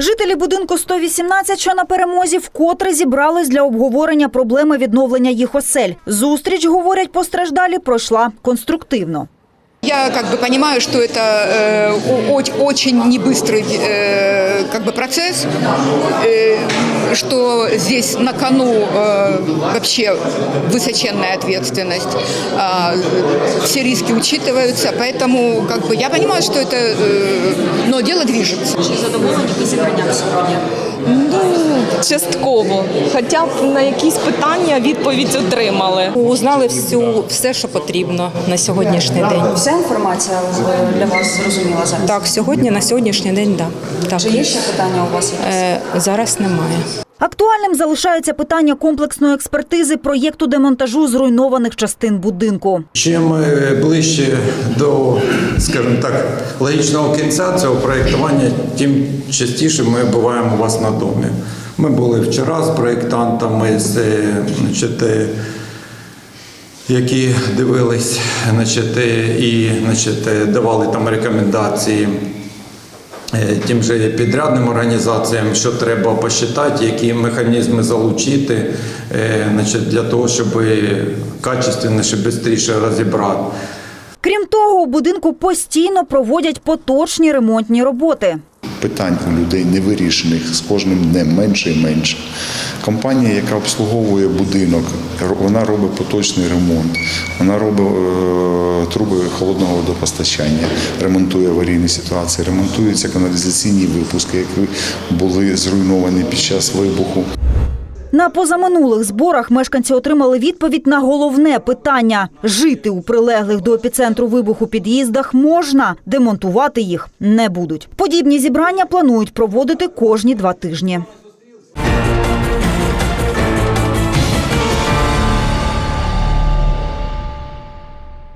Жителі будинку 118, що на перемозі, вкотре зібрались для обговорення проблеми відновлення їх осель. Зустріч, говорять постраждалі, пройшла конструктивно Я как бы понимаю, что это э, о- о- очень небыстрый э, как бы процесс, э, что здесь на кону э, вообще высоченная ответственность, а, все риски учитываются, поэтому как бы я понимаю, что это, э, но дело движется. Частково, хоча б на якісь питання відповідь отримали. Узнали всю все, що потрібно на сьогоднішній день. Вся інформація е, для вас зрозуміла зараз? Так, сьогодні на сьогоднішній день, да. так. Чи є ще питання у вас? якісь? Е, зараз немає. Актуальним залишається питання комплексної експертизи проєкту демонтажу зруйнованих частин будинку. Чим ближче до, скажімо так, логічного кінця цього проєктування, тим частіше ми буваємо у вас на домі. Ми були вчора з проєктантами, з, е, значить, е, які дивились значить, е, і значить, давали там рекомендації тим же підрядним організаціям, що треба посчитати, які механізми залучити значить, для того, щоб качественніше, швидше розібрати. Крім того, у будинку постійно проводять поточні ремонтні роботи. Питань у людей невирішених з кожним днем менше і менше. Компанія, яка обслуговує будинок, вона робить поточний ремонт, вона робить е, труби холодного водопостачання, ремонтує аварійні ситуації, ремонтуються каналізаційні випуски, які були зруйновані під час вибуху. На позаминулих зборах мешканці отримали відповідь на головне питання: жити у прилеглих до епіцентру вибуху під'їздах можна, демонтувати їх не будуть. Подібні зібрання планують проводити кожні два тижні.